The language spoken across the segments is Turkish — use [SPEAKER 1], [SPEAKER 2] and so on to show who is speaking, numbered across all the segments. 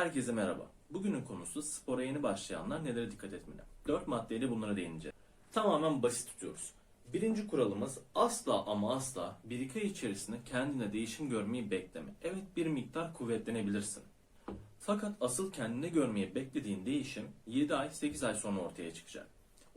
[SPEAKER 1] Herkese merhaba. Bugünün konusu spora yeni başlayanlar nelere dikkat etmeli. 4 maddeyle bunlara değineceğiz. Tamamen basit tutuyoruz. Birinci kuralımız asla ama asla bir iki ay içerisinde kendine değişim görmeyi bekleme. Evet bir miktar kuvvetlenebilirsin. Fakat asıl kendine görmeyi beklediğin değişim 7 ay 8 ay sonra ortaya çıkacak.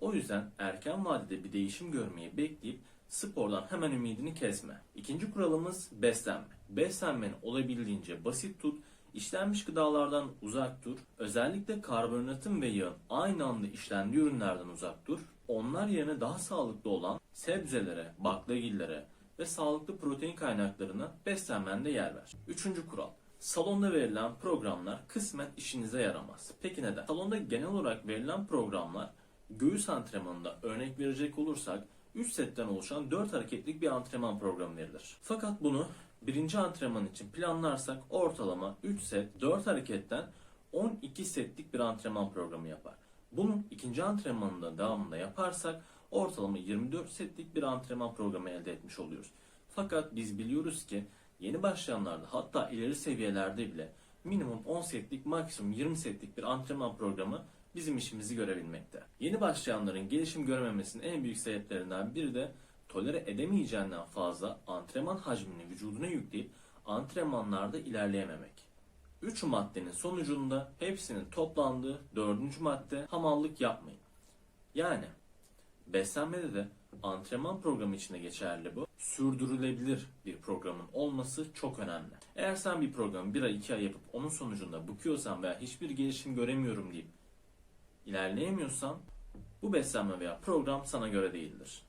[SPEAKER 1] O yüzden erken vadede bir değişim görmeyi bekleyip spordan hemen ümidini kesme. İkinci kuralımız beslenme. Beslenmeni olabildiğince basit tut, işlenmiş gıdalardan uzak dur, özellikle karbonhidratın ve yağın aynı anda işlendiği ürünlerden uzak dur. Onlar yerine daha sağlıklı olan sebzelere, baklagillere ve sağlıklı protein kaynaklarına beslenmende yer ver. Üçüncü kural. Salonda verilen programlar kısmen işinize yaramaz. Peki neden? Salonda genel olarak verilen programlar göğüs antrenmanında örnek verecek olursak 3 setten oluşan 4 hareketlik bir antrenman programı verilir. Fakat bunu birinci antrenman için planlarsak ortalama 3 set 4 hareketten 12 setlik bir antrenman programı yapar. Bunun ikinci antrenmanında devamında yaparsak ortalama 24 setlik bir antrenman programı elde etmiş oluyoruz. Fakat biz biliyoruz ki yeni başlayanlarda hatta ileri seviyelerde bile minimum 10 setlik maksimum 20 setlik bir antrenman programı bizim işimizi görebilmekte. Yeni başlayanların gelişim görememesinin en büyük sebeplerinden biri de tolere edemeyeceğinden fazla antrenman hacmini vücuduna yükleyip antrenmanlarda ilerleyememek. 3 maddenin sonucunda hepsinin toplandığı dördüncü madde hamallık yapmayın. Yani beslenmede de antrenman programı içinde geçerli bu. Sürdürülebilir bir programın olması çok önemli. Eğer sen bir programı 1 ay 2 ay yapıp onun sonucunda bıkıyorsan veya hiçbir gelişim göremiyorum deyip ilerleyemiyorsan bu beslenme veya program sana göre değildir.